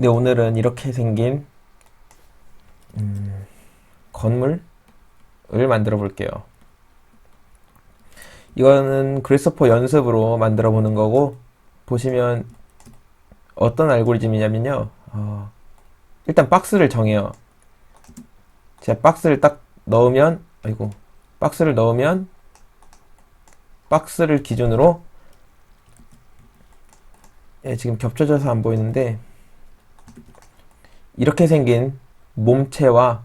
네, 오늘은 이렇게 생긴 음, 건물을 만들어 볼게요. 이거는 그래스퍼 연습으로 만들어 보는 거고 보시면 어떤 알고리즘이냐면요. 어, 일단 박스를 정해요. 제가 박스를 딱 넣으면 아이고 박스를 넣으면 박스를 기준으로 예, 지금 겹쳐져서 안 보이는데 이렇게 생긴 몸체와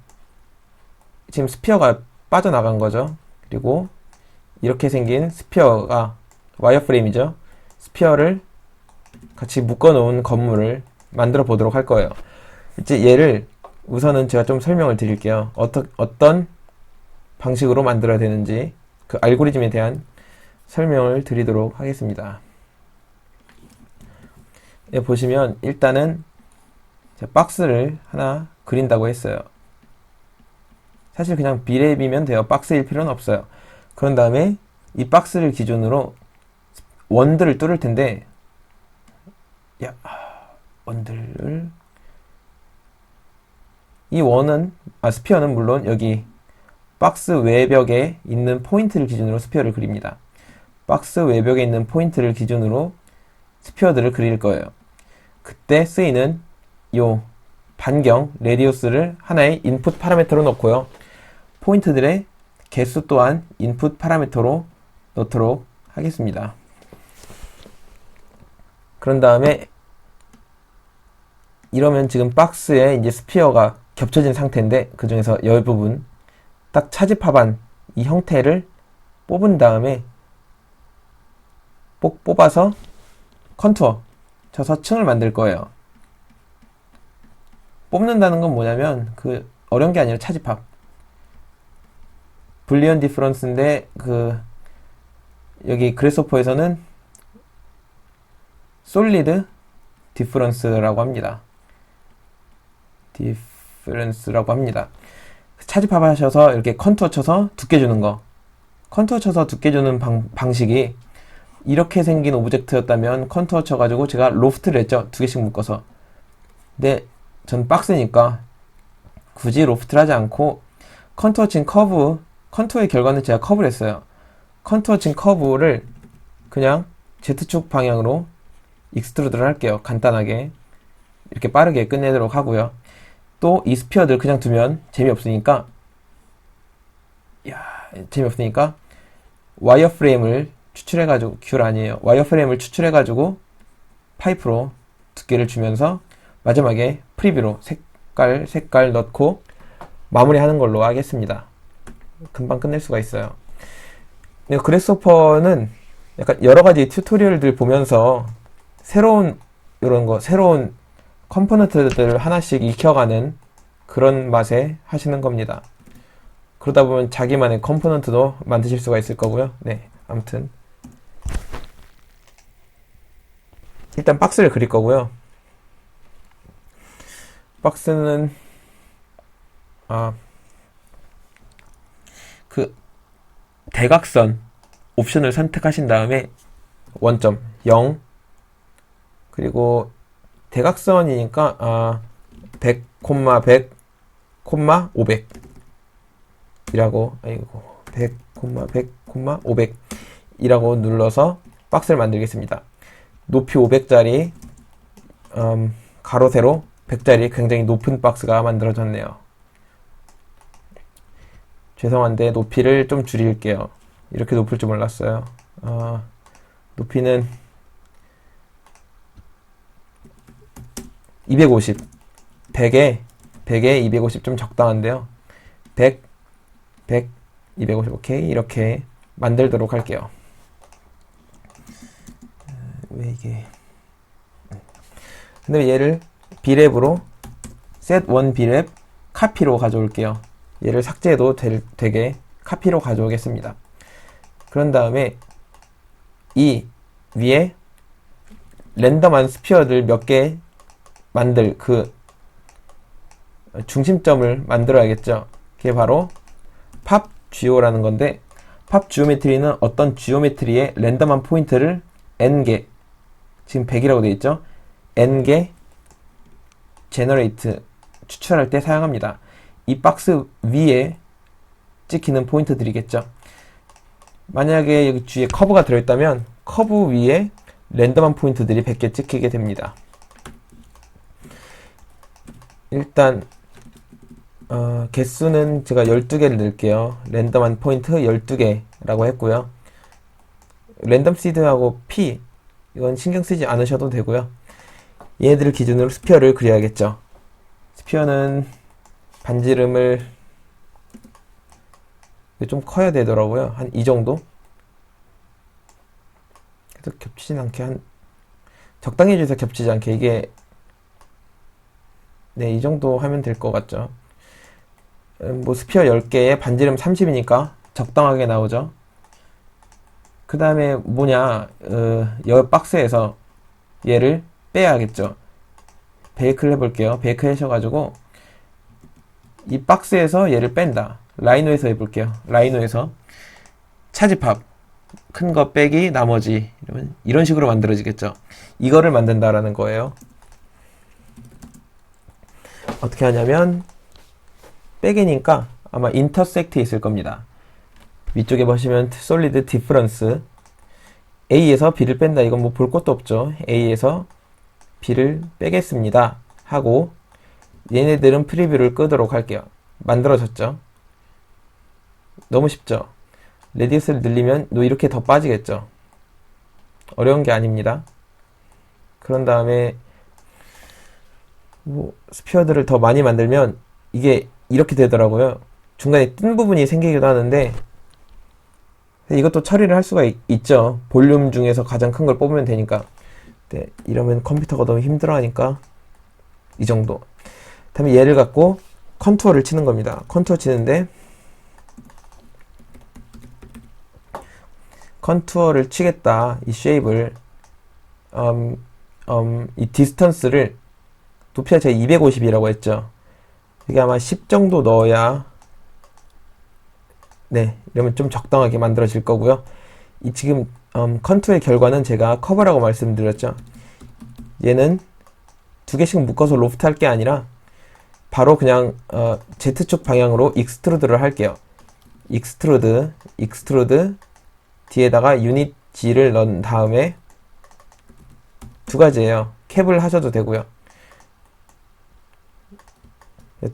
지금 스피어가 빠져나간 거죠. 그리고 이렇게 생긴 스피어가 와이어프레임이죠. 스피어를 같이 묶어 놓은 건물을 만들어 보도록 할 거예요. 이제 얘를 우선은 제가 좀 설명을 드릴게요. 어떤 어떤 방식으로 만들어야 되는지 그 알고리즘에 대한 설명을 드리도록 하겠습니다. 예, 보시면 일단은 박스를 하나 그린다고 했어요. 사실 그냥 비랩이면 돼요. 박스일 필요는 없어요. 그런 다음에 이 박스를 기준으로 원들을 뚫을 텐데 야 원들을 이 원은 아 스피어는 물론 여기 박스 외벽에 있는 포인트를 기준으로 스피어를 그립니다. 박스 외벽에 있는 포인트를 기준으로 스피어들을 그릴 거예요. 그때 쓰이는 요 반경 레디우스를 하나의 인풋 파라미터로 넣고요. 포인트들의 개수 또한 인풋 파라미터로 넣도록 하겠습니다. 그런 다음에 이러면 지금 박스에 이제 스피어가 겹쳐진 상태인데 그 중에서 열 부분 딱 차집합한 이 형태를 뽑은 다음에 뽑, 뽑아서 컨투어 저 서층을 만들 거예요. 뽑는다는 건 뭐냐면 그 어려운 게 아니라 차집합. 불리언 디프런스인데 그 여기 그래소퍼에서는 솔리드 디프런스라고 합니다. 디프런스라고 합니다. 차집합 하셔서 이렇게 컨투어 쳐서 두께 주는 거. 컨투어 쳐서 두께 주는 방, 방식이 이렇게 생긴 오브젝트였다면 컨투어 쳐가지고 제가 로프트를 했죠. 두 개씩 묶어서. 근데 전 박스니까 굳이 로프트를 하지 않고 컨투어 친 커브, 컨투어의 결과는 제가 커브를 했어요. 컨투어 친 커브를 그냥 Z축 방향으로 익스트루드를 할게요. 간단하게. 이렇게 빠르게 끝내도록 하고요. 또 이 스피어들 그냥 두면 재미없으니까 야 재미없으니까 와이어 프레임을 추출해가지고 귤 아니에요. 와이어 프레임을 추출해가지고 파이프로 두께를 주면서 마지막에 프리뷰로 색깔 색깔 넣고 마무리하는 걸로 하겠습니다. 금방 끝낼 수가 있어요. 그래스호퍼는 약간 여러 가지 튜토리얼들 보면서 새로운 이런 거 새로운 컴포넌트들을 하나씩 익혀가는 그런 맛에 하시는 겁니다. 그러다 보면 자기만의 컴포넌트도 만드실 수가 있을 거고요. 네, 아무튼 일단 박스를 그릴 거고요. 박스는 아그 대각선 옵션을 선택하신 다음에 원점 0 그리고 대각선이니까 아 100, 100, 500 이라고 아이고 100, 100, 500 이라고 눌러서 박스를 만들겠습니다. 높이 500짜리 음, 가로 세로 100짜리 굉장히 높은 박스가 만들어졌네요. 죄송한데 높이를 좀 줄일게요. 이렇게 높을 줄 몰랐어요. 어, 높이는 250 100에 100에 250 좀 적당한데요. 100 100 250 오케이 이렇게 만들도록 할게요. 왜 이게 근데 얘를 비랩으로 set one 비랩 카피로 가져올게요. 얘를 삭제해도 될, 되게 카피로 가져오겠습니다. 그런 다음에 이 위에 랜덤한 스피어들 몇 개 만들 그 중심점을 만들어야겠죠. 그게 바로 팝 지오라는 건데 팝 지오메트리는 어떤 지오메트리의 랜덤한 포인트를 n개 지금 100이라고 되어 있죠. n개 generate 추출할 때 사용합니다. 이 박스 위에 찍히는 포인트들이겠죠. 만약에 여기 뒤에 커브가 들어있다면 커브 위에 랜덤한 포인트들이 100개 찍히게 됩니다. 일단 어, 개수는 제가 12개를 넣을게요. 랜덤한 포인트 12개라고 했고요. 랜덤 시드하고 P 이건 신경 쓰지 않으셔도 되고요. 얘네들을 기준으로 스피어를 그려야겠죠. 스피어는 반지름을 좀 커야 되더라고요. 한 이 정도? 그래도 겹치진 않게 한 적당히 해주세요. 겹치지 않게 이게 네, 이 정도 하면 될 것 같죠. 음, 뭐 스피어 10개에 반지름 30이니까 적당하게 나오죠. 그 다음에 뭐냐, 어, 여 박스에서 얘를 빼야겠죠. 베이크를 해볼게요. 베이크 하셔가지고 이 박스에서 얘를 뺀다. 라이노에서 해볼게요. 라이노에서 차집합 큰 거 빼기 나머지 이러면 이런 식으로 만들어지겠죠. 이거를 만든다라는 거예요. 어떻게 하냐면 빼기니까 아마 인터섹트 있을 겁니다. 위쪽에 보시면 솔리드 디프런스 A에서 B를 뺀다. 이건 뭐 볼 것도 없죠. A에서 B를 빼겠습니다. 하고 얘네들은 프리뷰를 끄도록 할게요. 만들어졌죠? 너무 쉽죠? 레디스를 늘리면 너 이렇게 더 빠지겠죠? 어려운 게 아닙니다. 그런 다음에 뭐 스피어들을 더 많이 만들면 이게 이렇게 되더라고요. 중간에 뜬 부분이 생기기도 하는데 이것도 처리를 할 수가 있, 죠 볼륨 중에서 가장 큰 걸 뽑으면 되니까. 네, 이러면 컴퓨터가 너무 힘들어하니까 이 정도. 다음에 얘를 갖고 컨투어를 치는 겁니다. 컨투어 치는데 컨투어를 치겠다. 이 쉐입을 음, 음, 이 디스턴스를 높이가 제가 250이라고 했죠. 이게 아마 10 정도 넣어야 네 이러면 좀 적당하게 만들어질 거고요. 이 지금 음, 컨투의 결과는 제가 커버라고 말씀드렸죠. 얘는 두 개씩 묶어서 로프트 할 게 아니라 바로 그냥 어, Z축 방향으로 익스트루드를 할게요. 익스트루드, 익스트루드 뒤에다가 유닛 G를 넣은 다음에 두 가지예요. 캡을 하셔도 되고요.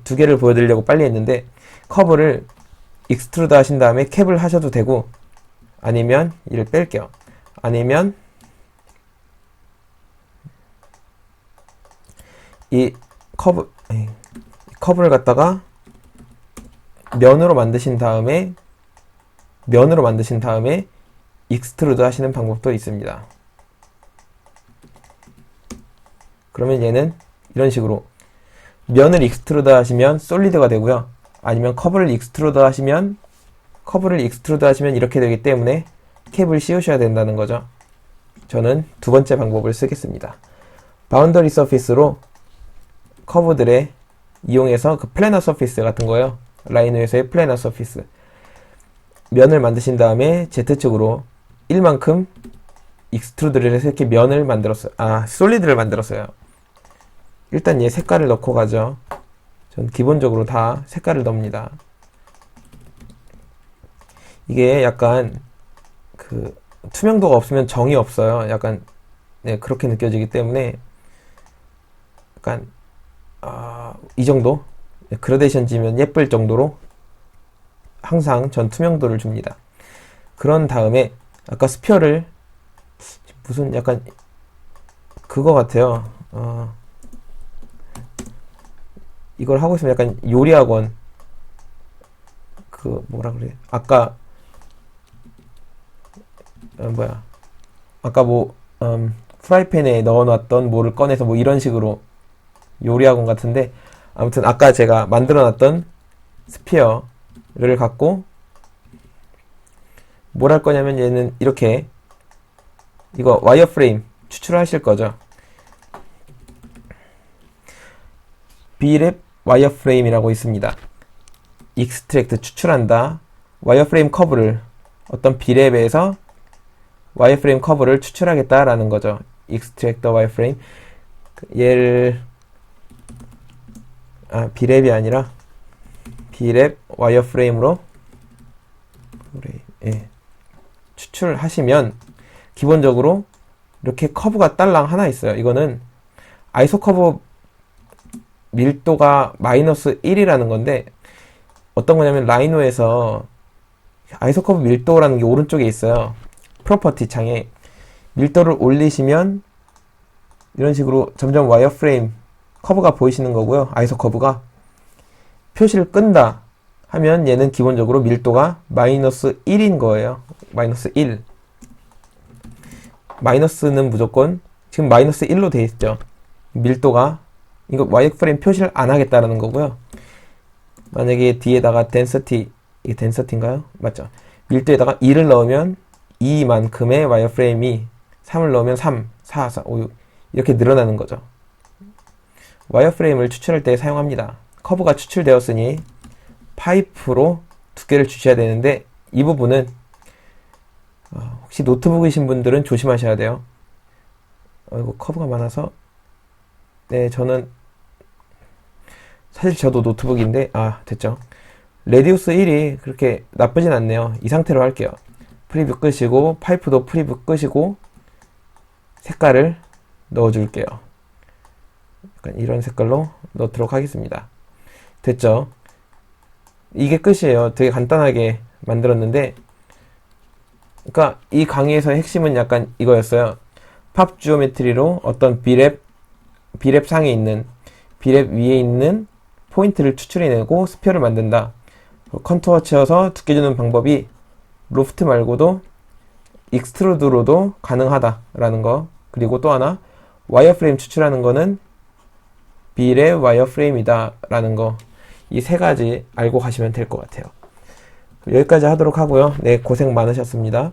두 개를 보여드리려고 빨리 했는데 커브를 익스트루드 하신 다음에 캡을 하셔도 되고 아니면 이를 뺄게요. 아니면 이 커브 커브를 갖다가 면으로 만드신 다음에 면으로 만드신 다음에 익스트루드 하시는 방법도 있습니다. 그러면 얘는 이런 식으로 면을 익스트루드 하시면 솔리드가 되고요. 아니면 커브를 익스트루드 하시면 커브를 익스트루드 하시면 이렇게 되기 때문에 캡을 씌우셔야 된다는 거죠. 저는 두 번째 방법을 쓰겠습니다. 바운더리 서피스로 커브들의 이용해서 그 플래너 서피스 같은 거요. 라이노에서의 플래너 서피스. 면을 만드신 다음에 Z축으로 1만큼 익스트루드를 해서 이렇게 면을 만들었어요. 아, 솔리드를 만들었어요. 일단 얘 색깔을 넣고 가죠. 전 기본적으로 다 색깔을 넣습니다. 이게 약간 그 투명도가 없으면 정이 없어요. 약간 네, 그렇게 느껴지기 때문에 약간 아, 이 정도 네, 그라데이션 지면 예쁠 정도로 항상 전 투명도를 줍니다. 그런 다음에 아까 스피어를 무슨 약간 그거 같아요. 어, 이걸 하고 있으면 약간 요리학원 그 뭐라 그래 아까 어, 뭐야 아까 뭐 음, 프라이팬에 넣어놨던 뭐를 꺼내서 뭐 이런 식으로 요리학원 같은데 아무튼 아까 제가 만들어놨던 스피어를 갖고 뭘 할 거냐면 얘는 이렇게 이거 와이어프레임 추출하실 거죠. B랩 와이어프레임이라고 있습니다. 익스트랙트 추출한다. 와이어프레임 커브를 어떤 B랩에서 와이어프레임 커브를 추출하겠다라는 거죠. 익스트랙터 와이어프레임 얘를 아, 비랩이 아니라 비랩 와이어프레임으로 프레임, 예. 추출하시면 기본적으로 이렇게 커브가 딸랑 하나 있어요. 이거는 아이소 커브 밀도가 마이너스 1이라는 건데 어떤 거냐면 라이노에서 아이소 커브 밀도라는 게 오른쪽에 있어요. 프로퍼티 창에 밀도를 올리시면 이런 식으로 점점 와이어프레임 커브가 보이시는 거고요. 아이소 커브가 표시를 끈다 하면 얘는 기본적으로 밀도가 마이너스 1인 거예요. 마이너스 1. 마이너스는 무조건 지금 마이너스 1로 돼 있죠. 밀도가 이거 와이어프레임 표시를 안 하겠다라는 거고요. 만약에 뒤에다가 density 이게 density인가요? 맞죠? 밀도에다가 2를 넣으면 2만큼의 와이어프레임이 3을 넣으면 3, 4, 4, 5, 6 이렇게 늘어나는 거죠. 와이어프레임을 추출할 때 사용합니다. 커브가 추출되었으니 파이프로 두께를 주셔야 되는데 이 부분은 어, 혹시 노트북이신 분들은 조심하셔야 돼요. 어이구 커브가 많아서 네 저는 사실 저도 노트북인데 아 됐죠. 레디우스 1이 그렇게 나쁘진 않네요. 이 상태로 할게요. 프리뷰 끄시고 파이프도 프리뷰 끄시고 색깔을 넣어줄게요. 약간 이런 색깔로 넣도록 하겠습니다. 됐죠? 이게 끝이에요. 되게 간단하게 만들었는데, 그러니까 이 강의에서 핵심은 약간 이거였어요. 팝 지오메트리로 어떤 비랩, 비랩 상에 있는, 비랩 위에 있는 포인트를 추출해내고 스피어를 만든다. 컨투어 채워서 두께 주는 방법이 로프트 말고도 익스트루드로도 가능하다라는 거. 그리고 또 하나, 와이어프레임 추출하는 거는 비랩 와이어프레임이다라는 거. 이 세 가지 알고 가시면 될 것 같아요. 여기까지 하도록 하고요. 네, 고생 많으셨습니다.